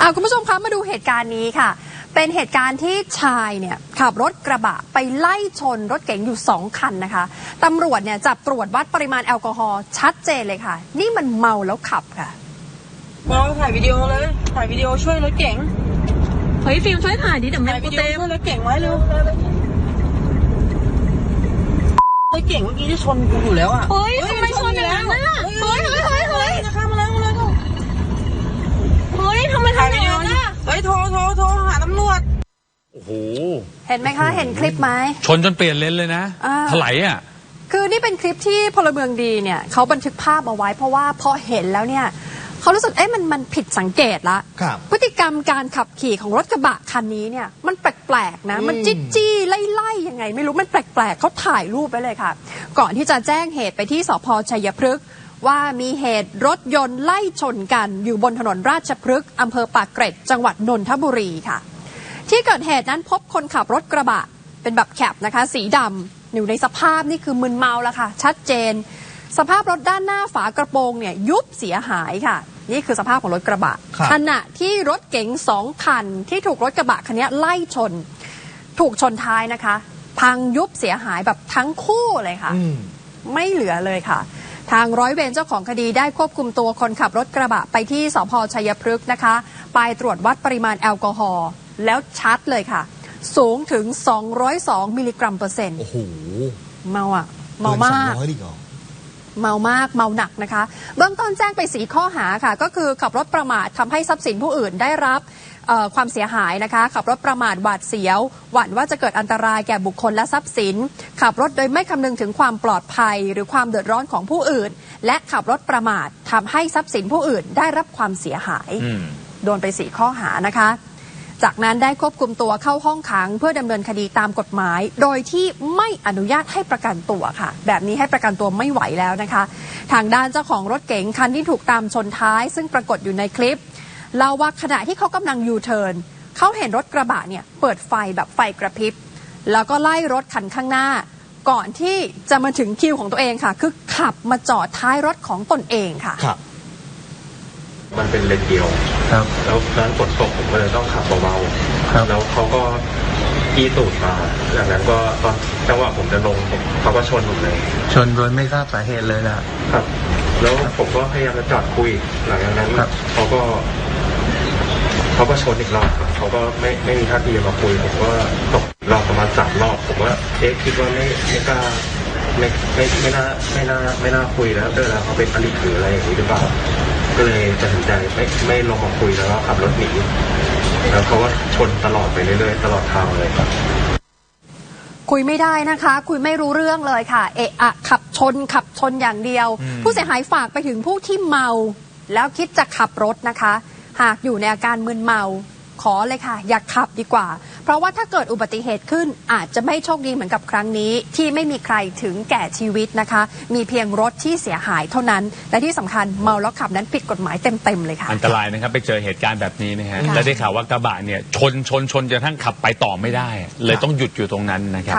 อ่าคุณผู้ชมคะมาดูเหตุการณ์นี้ค่ะ เป็นเหตุการณ์ที่ชายเนี่ยขับรถกระบะไปไล่ชนรถเก๋งอยู่สองคันนะคะตำรวจเนี่ยจับตรวจวัดปริมาณแอลกอฮอล์ชัดเจนเลยค่ะ นี่มันเมาแล้วขับค่ะมองถ่ายวิดีโอเลยถ่ายวิดีโอช่วยรถเก๋งเฮ้ยฟิล์มช่วยถ่ายดิเดี๋ยวเม็ถ่าดยกูวิดีโอเต็มช่วยรถเก๋งไว้เร็วรถเก๋งเมื่อกี้ที่ชนกูอยู่แล้วอะเฮ้ยทำไมชนอย่างนั้นน่ะเฮ้ยเฮ้ยเฮ้ยเฮ้ย เห็นไหมคะ เห็นคลิปไหมชนจนเปลี่ยนเลนเลยนะอ่า ถลายอะ คือนี่เป็นคลิปที่พลเมืองดีเนี่ยเขาบันทึกภาพเอาไว้ เพราะว่าพอเห็นแล้วเนี่ยเขารู้สึกเอ๊ะมันมันผิดสังเกตละครับ พฤติกรรมการขับขี่ของรถกระบะคันนี้เนี่ย มันแปลกๆนะ มันจี้จี้ไล่ไล่ๆยังไง ไม่รู้มันแปลกๆเขาถ่ายรูปไว้เลยค่ะ ก่อนที่จะแจ้งเหตุไปที่สพชัยพฤกษ์ว่ามีเหตุรถยนต์ไล่ชนกันอยู่บนถนนราชพฤกษ์อำเภอปากเกร็ดจังหวัดนนทบุรีค่ะ ที่เกิดเหตุนั้นพบคนขับรถกระบะ เป็นแบบแคปนะคะ สีดำอยู่ในสภาพนี่คือมึนเมาแล้วค่ะ ชัดเจน สภาพรถด้านหน้าฝากระโปรงเนี่ยยุบเสียหายค่ะ นี่คือสภาพของรถกระบะครับขณะที่รถเก๋งสองคัน ที่ถูกรถกระบะคันนี้ไล่ชน ถูกชนท้ายนะคะ พังยุบเสียหายแบบทั้งคู่เลยค่ะอืมไม่เหลือเลยค่ะ ทางร้อยเวรเจ้าของคดีได้ควบคุมตัวคนขับรถกระบะไปที่สพชัยพฤกษ์นะคะ ไปตรวจวัดปริมาณแอลกอฮอล์ แล้วชัดเลยค่ะ สูงถึง 202 มิลลิกรัมเปอร์เซ็นต์โอ้โหเมาอะ เมามากสองร้อยดิเหรอ เมามากเมาหนักนะคะ เบื้องต้นแจ้งไปสีข้อหาค่ะ ก็คือขับรถประมาททำให้ทรัพย์สินผู้อื่นได้รับเอ่อความเสียหายนะคะ ขับรถประมาทหวาดเสียว หวั่นว่าจะเกิดอันตรายแก่บุคคลและทรัพย์สิน ขับรถโดยไม่คำนึงถึงความปลอดภัย หรือความเดือดร้อนของผู้อื่น และขับรถประมาททำให้ทรัพย์สินผู้อื่นได้รับความเสียหาย อืม โดนไปสี่ข้อหานะคะ จากนั้นได้ควบคุมตัวเข้าห้องขัง เพื่อดำเนินคดีตามกฎหมาย โดยที่ไม่อนุญาตให้ประกันตัวค่ะ แบบนี้ให้ประกันตัวไม่ไหวแล้วนะคะ ทางด้านเจ้าของรถเก๋งคันที่ถูกตามชนท้าย ซึ่งปรากฏอยู่ในคลิปเล่าว่าขณะที่เขากำลังยูเทิร์นเขาเห็นรถกระบะเนี่ยเปิดไฟแบบไฟกระพริบแล้วก็ไล่รถคันข้างหน้า ก่อนที่จะมาถึงคิวของตัวเองค่ะ คือขับมาจอดท้ายรถของตนเองค่ะค มันเป็นเลนเดียวครับแล้วนั้นฝนตกผมก็เลยต้องขับเบาครับๆแล้วเขาก็กี้ตูดมาจากนั้นก็ตอนจังหวะผมจะลงผมเขาก็ชนผมเลย ชนโดยไม่ทราบสาเหตุเลยนะครับ แล้วผมก็พยายามจะจอดคุยหลังจากนั้นครับเขาก็เขาก็ชนอีกรอบครับเขาก็ไม่ไม่มีท่าทีจะมาคุยผมก็ตกรอบประมาณสามรอบผมว่าเอ๊ะคิดว่าไม่ไม่กล้าไม่ไม่ไม่น่าไม่น่าไม่น่าคุยแล้วเดินแล้วเขาเป็นอลิหรืออะไรอย่างนี้หรือเปล่า ก็เลยตัดสินใจไม่ไม่ลงมาคุยแล้วก็ขับรถหนีแล้วเขาก็ชนตลอดไปเรื่อยๆตลอดทางเลยครับ คุยไม่ได้นะคะ คุยไม่รู้เรื่องเลยค่ะ เอะอะขับชนขับชนอย่างเดียวผู้เสียหายฝากไปถึงผู้ที่เมา แล้วคิดจะขับรถนะคะ หากอยู่ในอาการมึนเมา ขอเลยค่ะ อย่าขับดีกว่า เพราะว่าถ้าเกิดอุบัติเหตุขึ้นอาจจะไม่โชคดีเหมือนกับครั้งนี้ ที่ไม่มีใครถึงแก่ชีวิตนะคะ มีเพียงรถที่เสียหายเท่านั้น และที่สำคัญเมาแล้วขับนั้นผิดกฎหมายเต็มๆเลยค่ะ อันตรายนะครับไปเจอเหตุการณ์แบบนี้นะฮะค่ะแล้วได้ข่าวว่ากระบะเนี่ยชนชนชนจนกระทั่งขับไปต่อไม่ได้ เลยต้องหยุดอยู่ตรงนั้นนะครับ